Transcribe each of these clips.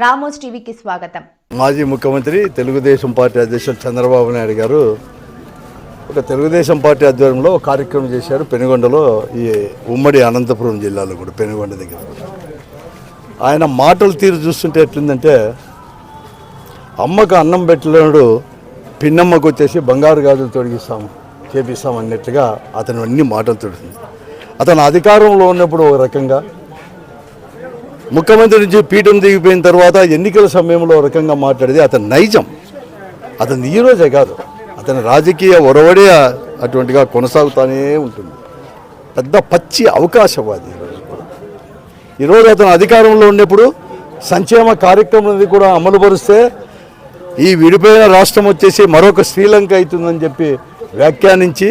Ramos టీవీకి స్వాగతం. మాజీ ముఖ్యమంత్రి తెలుగుదేశం పార్టీ అధ్యక్షులు చంద్రబాబు నాయుడు గారు ఒక తెలుగుదేశం పార్టీ ఆధ్వర్యంలో ఒక కార్యక్రమం చేశారు. పెనుగొండలో ఈ ఉమ్మడి అనంతపురం జిల్లాలో కూడా పెనుగొండ దగ్గర. ఆయన మాటలు తీరు చూస్తుంటే ఎట్లుందంటే అమ్మకు అన్నం పెట్టలేడు పిన్నమ్మకు వచ్చేసి బంగారు గాజులు తొడిగిస్తాం చేపిస్తాం అన్నట్లుగా అతను అన్ని మాటలు తొడుతుంది అతను అధికారంలో ఉన్నప్పుడు ఒక రకంగా ముఖ్యమంత్రి నుంచి పీఠం దిగిపోయిన తర్వాత ఎన్నికల సమయంలో ఒక రకంగా మాట్లాడేది అతని నైజం. అతను ఈ రోజే కాదు. అతని రాజకీయ ఒరవడే అటువంటిగా కొనసాగుతూనే ఉంటుంది. పెద్ద పచ్చి అవకాశవాది ఈరోజు అతను అధికారంలో ఉన్నప్పుడు సంక్షేమ కార్యక్రమం కూడా అమలుపరిస్తే ఈ విడిపోయిన రాష్ట్రం వచ్చేసి మరొక శ్రీలంక అవుతుందని చెప్పి వ్యాఖ్యానించి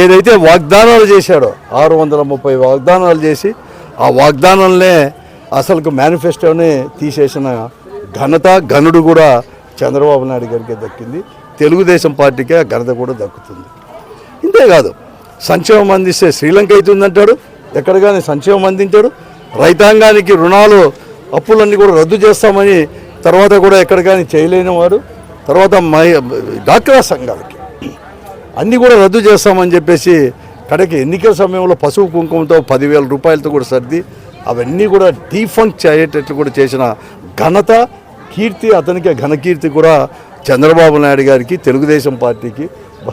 ఏదైతే వాగ్దానాలు చేశాడో ఆరు వందల ముప్పై వాగ్దానాలు చేసి ఆ వాగ్దానంలే అసలు మేనిఫెస్టోనే తీసేసిన ఘనత గనుడు కూడా చంద్రబాబు నాయుడు గారికి దక్కింది. తెలుగుదేశం పార్టీకే ఆ ఘనత కూడా దక్కుతుంది. ఇంతేకాదు సంక్షేమం అందిస్తే శ్రీలంక అవుతుందంటాడు? ఎక్కడ కానీ సంక్షేమం అందించాడు? రైతాంగానికి రుణాలు అప్పులన్నీ కూడా రద్దు చేస్తామని తర్వాత కూడా ఎక్కడ కానీ చేయలేని వారు తర్వాత మై డాక్రా సంఘాలకి. అన్నీ కూడా రద్దు చేస్తామని చెప్పేసి కడకి ఎన్నికల సమయంలో పసుపు కుంకుమతో పదివేల రూపాయలతో కూడా సర్ది అవన్నీ కూడా డీఫంక్ చేయటట్లు కూడా చేసిన ఘనత కీర్తి అతనికి ఘనకీర్తి కూడా చంద్రబాబు నాయుడు గారికి తెలుగుదేశం పార్టీకి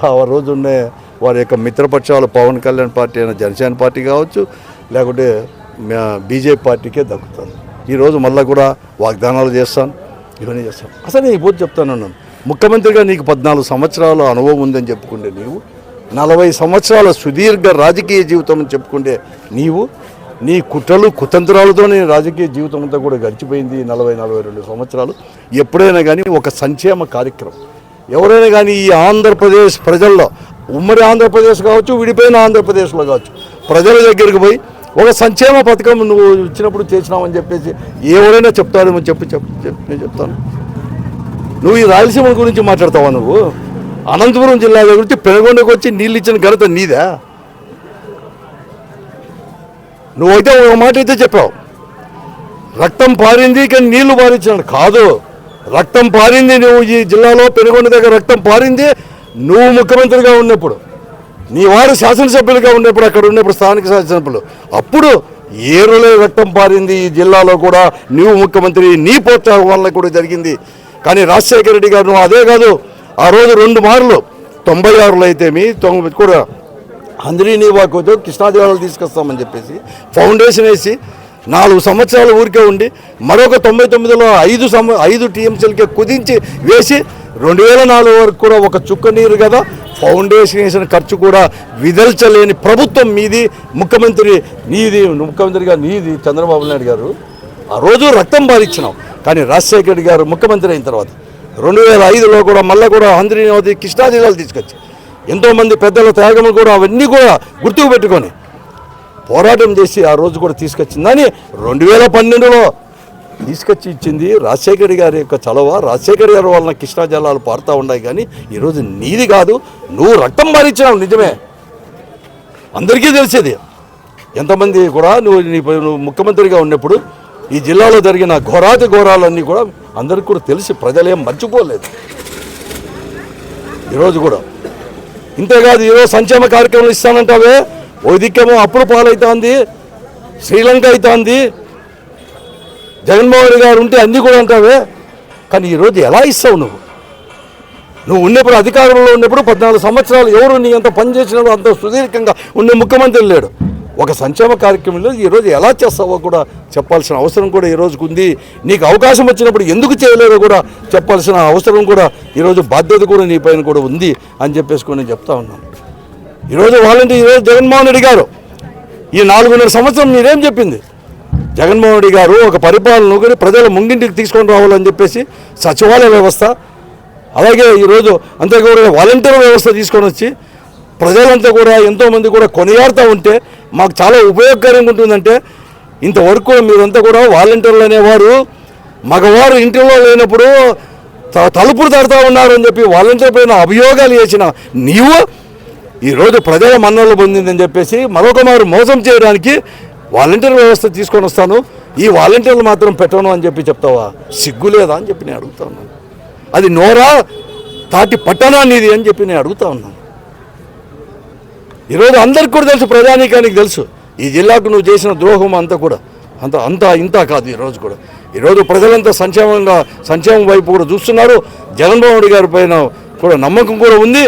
ఆ రోజున్నే వారి యొక్క మిత్రపక్షాలు పవన్ కళ్యాణ్ పార్టీ అయిన జనసేన పార్టీ కావచ్చు లేకుంటే బీజేపీ పార్టీకే దక్కుతాను ఈరోజు మళ్ళీ కూడా వాగ్దానాలు చేస్తాను ఇవన్నీ చేస్తాను. అసలు నేను ఇప్పుడు చెప్తాను ముఖ్యమంత్రిగా నీకు పద్నాలుగు సంవత్సరాల అనుభవం ఉందని చెప్పుకుంటే నీవు నలభై సంవత్సరాల సుదీర్ఘ రాజకీయ జీవితం అని చెప్పుకుంటే నీవు నీ కుట్రలు కుతంత్రాలతో నేను రాజకీయ జీవితం అంతా కూడా గడిచిపోయింది నలభై నలభై రెండు సంవత్సరాలు. ఎప్పుడైనా కానీ ఒక సంక్షేమ కార్యక్రమం. ఎవరైనా కానీ ఈ ఆంధ్రప్రదేశ్ ప్రజల్లో ఉమ్మడి ఆంధ్రప్రదేశ్ కావచ్చు విడిపోయిన ఆంధ్రప్రదేశ్లో కావచ్చు ప్రజల దగ్గరికి పోయి ఒక సంక్షేమ పథకం నువ్వు ఇచ్చినప్పుడు చేసినావని చెప్పేసి ఎవరైనా చెప్తారేమో చెప్పి చెప్ చెప్పి నేను చెప్తాను. నువ్వు ఈ రాయలసీమ గురించి మాట్లాడతావా నువ్వు? అనంతపురం జిల్లా గురించి పెనుగొండకు వచ్చి నీళ్ళు ఇచ్చిన ఘనత నీదా? నువ్వైతే ఒక మాట అయితే చెప్పావు. రక్తం పారింది కానీ నీళ్ళు పారించినాడు. కాదు రక్తం పారింది నువ్వు ఈ జిల్లాలో పెనుగొండ దగ్గర రక్తం పారింది నువ్వు ముఖ్యమంత్రిగా ఉన్నప్పుడు. నీ వారు శాసనసభ్యులుగా ఉన్నప్పుడు అక్కడ ఉన్నప్పుడు స్థానిక శాసనసభ్యులు. అప్పుడు ఏరులే రక్తం పారింది ఈ జిల్లాలో కూడా నువ్వు ముఖ్యమంత్రి నీ ప్రోత్సాహం వల్ల కూడా జరిగింది. కానీ రాజశేఖర రెడ్డి గారు నువ్వు అదే కాదు ఆ రోజు రెండు మార్లు తొంభై ఆరులో అయితే మీ తొంభై కూడా అందరి నీవాకు కృష్ణాదేవాలను తీసుకొస్తామని చెప్పేసి ఫౌండేషన్ వేసి నాలుగు సంవత్సరాలు ఊరికే ఉండి మరొక తొంభై తొమ్మిదిలో ఐదు సంవ ఐదు టీఎంసీలకే కుదించి వేసి రెండు వేల నాలుగు వరకు కూడా ఒక చుక్క నీరు కదా ఫౌండేషన్ వేసిన ఖర్చు కూడా విదల్చలేని ప్రభుత్వం మీది ముఖ్యమంత్రి నీది ముఖ్యమంత్రిగా నీది చంద్రబాబు నాయుడు గారు ఆ రోజు రక్తం బాధించినాం కానీ రాజశేఖర్ గారు ముఖ్యమంత్రి అయిన తర్వాత రెండు వేల ఐదులో కూడా మళ్ళీ కూడా ఆంధ్రనవతి కృష్ణా జిల్లాలు తీసుకొచ్చి ఎంతోమంది పెద్దల త్యాగములు కూడా అవన్నీ కూడా గుర్తుకు పెట్టుకొని పోరాటం చేసి ఆ రోజు కూడా తీసుకొచ్చిందని రెండు వేల పన్నెండులో తీసుకొచ్చి ఇచ్చింది రాజశేఖర్ గారి యొక్క చలవ. రాజశేఖర్ గారి వలన కృష్ణా జలాలు పారుతూ ఉన్నాయి కానీ ఈరోజు నీది కాదు నువ్వు రక్తం మారిచ్చినావు నిజమే. అందరికీ తెలిసేది. ఎంతమంది కూడా నువ్వు నీ ముఖ్యమంత్రిగా ఉన్నప్పుడు ఈ జిల్లాలో జరిగిన ఘోరాతి ఘోరాలన్నీ కూడా అందరికి కూడా తెలిసి ప్రజలేం మర్చిపోలేదు. ఈరోజు కూడా. ఇంతేకాదు ఈరోజు సంక్షేమ కార్యక్రమాలు ఇస్తానంటావే? ఓ దిక్కేమో అప్పుల పాలవుతోంది శ్రీలంక అవుతోంది జగన్మోహన్ గారు ఉంటే అన్నీ కూడా అంటావే? కానీ ఈరోజు ఎలా ఇస్తావు నువ్వు? నువ్వు ఉన్నప్పుడు అధికారంలో ఉన్నప్పుడు పద్నాలుగు సంవత్సరాలు ఎవరు నీ అంత పనిచేసినాడు అంత సుదీర్ఘంగా ఉన్న ముఖ్యమంత్రి లేడు. ఒక సంక్షేమ కార్యక్రమంలో ఈరోజు ఎలా చేస్తావో కూడా చెప్పాల్సిన అవసరం కూడా ఈరోజుకు ఉంది. నీకు అవకాశం వచ్చినప్పుడు ఎందుకు చేయలేదో కూడా చెప్పాల్సిన అవసరం కూడా ఈరోజు బాధ్యత కూడా నీ పైన కూడా ఉంది అని చెప్పేసుకొని నేను చెప్తా ఉన్నాను. ఈరోజు వాళ్ళంటే ఈరోజు జగన్మోహన్ రెడ్డి గారు. ఈ నాలుగున్నర సంవత్సరం మీరేం చెప్పింది? జగన్మోహన్ రెడ్డి గారు ఒక పరిపాలన కూడా ప్రజల ముంగింటికి తీసుకొని రావాలని చెప్పేసి సచివాలయ వ్యవస్థ అలాగే ఈరోజు అంతేకాకుండా వాలంటీర్ వ్యవస్థ తీసుకొని వచ్చి ప్రజలంతా కూడా ఎంతోమంది కూడా కొనియాడుతూ ఉంటే మాకు చాలా ఉపయోగకరంగా ఉంటుందంటే ఇంతవరకు మీరంతా కూడా వాలంటీర్లు అనేవారు మగవారు ఇంటిలో లేనప్పుడు త- తలుపులు తడుతూ ఉన్నారు అని చెప్పి వాలంటీర్ పైన అభియోగాలు చేసిన నీవు ఈరోజు ప్రజల మన్నలు పొందిందని చెప్పేసి మరొక మారు మోసం చేయడానికి వాలంటీర్ వ్యవస్థ తీసుకొని వస్తాను. ఈ వాలంటీర్లు మాత్రం పెట్టను అని చెప్పి చెప్తావా? సిగ్గు లేదా అని చెప్పి నేను అడుగుతా ఉన్నాను. అది నోరా తాటి పట్టణా నీది అని చెప్పి నేను అడుగుతా ఉన్నాను. ఈరోజు అందరికి కూడా తెలుసు ప్రజానీకానికి తెలుసు. ఈ జిల్లాకు నువ్వు చేసిన ద్రోహం అంతా కూడా అంత అంత ఇంత కాదు ఈరోజు కూడా. ఈరోజు ప్రజలంతా సంక్షేమంగా సంక్షేమం వైపు కూడా చూస్తున్నారు. జగన్మోహన్ రెడ్డి గారి పైన కూడా నమ్మకం కూడా ఉంది.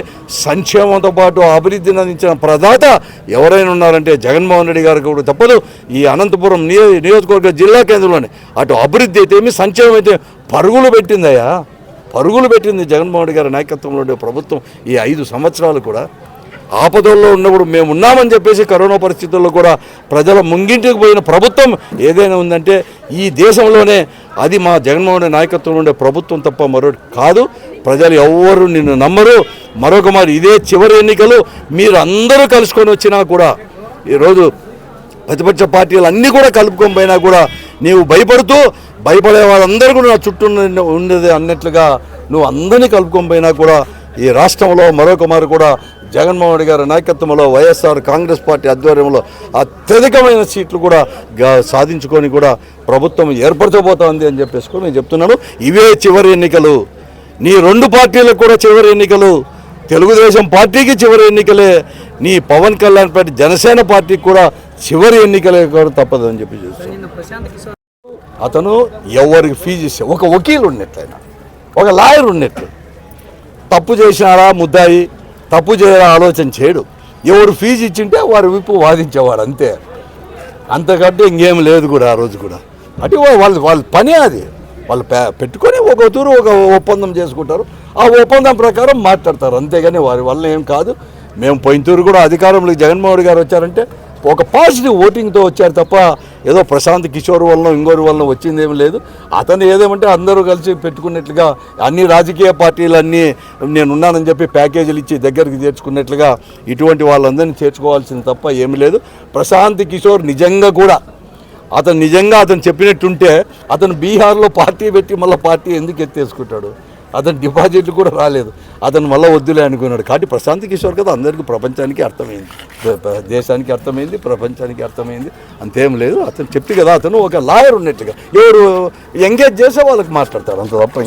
సంక్షేమంతో పాటు అభివృద్ధిని అందించిన ప్రదాత ఎవరైనా ఉన్నారంటే జగన్మోహన్ రెడ్డి గారికి కూడా తప్పదు. ఈ అనంతపురం నియో నియోజకవర్గ జిల్లా కేంద్రంలోనే అటు అభివృద్ధి అయితే ఏమి సంక్షేమం అయితే పరుగులు పెట్టిందయ్యా. పరుగులు పెట్టింది జగన్మోహన్ రెడ్డి గారి నాయకత్వంలో ఉండే ప్రభుత్వం ఈ ఐదు సంవత్సరాలు కూడా. ఆపదల్లో ఉన్నప్పుడు మేము ఉన్నామని చెప్పేసి కరోనా పరిస్థితుల్లో కూడా ప్రజల ముంగింటికి పోయిన ప్రభుత్వం ఏదైనా ఉందంటే ఈ దేశంలోనే అది మా జగన్మోహన్ నాయకత్వంలో ఉండే ప్రభుత్వం తప్ప మరొకటి కాదు. ప్రజలు ఎవ్వరు నిన్ను నమ్మరు. మరొక మరి ఇదే చివరి ఎన్నికలు మీరు అందరూ కలుసుకొని వచ్చినా కూడా ఈరోజు ప్రతిపక్ష పార్టీలు అన్నీ కూడా కలుపుకొని పోయినా కూడా నీవు భయపడుతూ భయపడే వాళ్ళందరూ కూడా నా చుట్టూ ఉండేది అన్నట్లుగా నువ్వు అందరినీ కలుపుకొని పోయినా కూడా ఈ రాష్ట్రంలో మరొక మారు కూడా జగన్మోహన్ రెడ్డి గారి నాయకత్వంలో వైఎస్ఆర్ కాంగ్రెస్ పార్టీ ఆధ్వర్యంలో అత్యధికమైన సీట్లు కూడా సాధించుకొని కూడా ప్రభుత్వం ఏర్పరచబోతోంది అని చెప్పేసి కూడా నేను చెప్తున్నాను. ఇవే చివరి ఎన్నికలు. నీ రెండు పార్టీలకు కూడా చివరి ఎన్నికలు. తెలుగుదేశం పార్టీకి చివరి ఎన్నికలే. నీ పవన్ కళ్యాణ్ పార్టీ జనసేన పార్టీకి కూడా చివరి ఎన్నికలే కూడా తప్పదు అని చెప్పి చూస్తాను అతను ఎవరికి ఫీజు ఇస్తే ఒక వకీలు ఉన్నట్లయినా ఒక లాయర్ ఉన్నట్లు తప్పు చేసినారా ముద్దాయి? తప్పు చేయాలని ఆలోచన చేయడు. ఎవరు ఫీజు ఇచ్చింటే వారి విప్పు వాదించేవారు అంతే. అంతకంటే ఇంకేం లేదు కూడా ఆ రోజు కూడా. అంటే వాళ్ళు వాళ్ళ వాళ్ళ పనే అది. వాళ్ళు పెట్టుకొని ఒక తూరు ఒక ఒప్పందం చేసుకుంటారు. ఆ ఒప్పందం ప్రకారం మాట్లాడతారు. అంతేగాని వారి వల్ల ఏం కాదు. మేము పోయిన తూరు కూడా అధికారంలోకి జగన్మోహన్ గారు వచ్చారంటే ఒక పాజిటివ్ ఓటింగ్తో వచ్చారు తప్ప ఏదో ప్రశాంత్ కిషోర్ వల్ల ఇంకోరి వల్ల వచ్చిందేమీ లేదు. అతను ఏదేమంటే అందరూ కలిసి పెట్టుకున్నట్లుగా అన్ని రాజకీయ పార్టీలన్నీ నేను ఉన్నానని చెప్పి ప్యాకేజీలు ఇచ్చి దగ్గరికి చేర్చుకున్నట్లుగా ఇటువంటి వాళ్ళందరినీ చేర్చుకోవాల్సింది తప్ప ఏమీ లేదు. ప్రశాంత్ కిషోర్ నిజంగా కూడా అతను నిజంగా అతను చెప్పినట్టుంటే అతను బీహార్లో పార్టీ పెట్టి మళ్ళీ పార్టీ ఎందుకు ఎత్తేసుకుంటాడు? అతను డిపాజిట్లు కూడా రాలేదు. అతను మళ్ళీ వద్దులే అనుకున్నాడు. కాబట్టి ప్రశాంత్ కిషోర్ కదా అందరికీ ప్రపంచానికి అర్థమైంది. దేశానికి అర్థమైంది ప్రపంచానికి అర్థమైంది. అంతేం లేదు. అతను చెప్పి కదా అతను ఒక లాయర్ ఉన్నట్టుగా. ఎవరు ఎంగేజ్ చేసే వాళ్ళకి మాట్లాడతారు. అంత తప్ప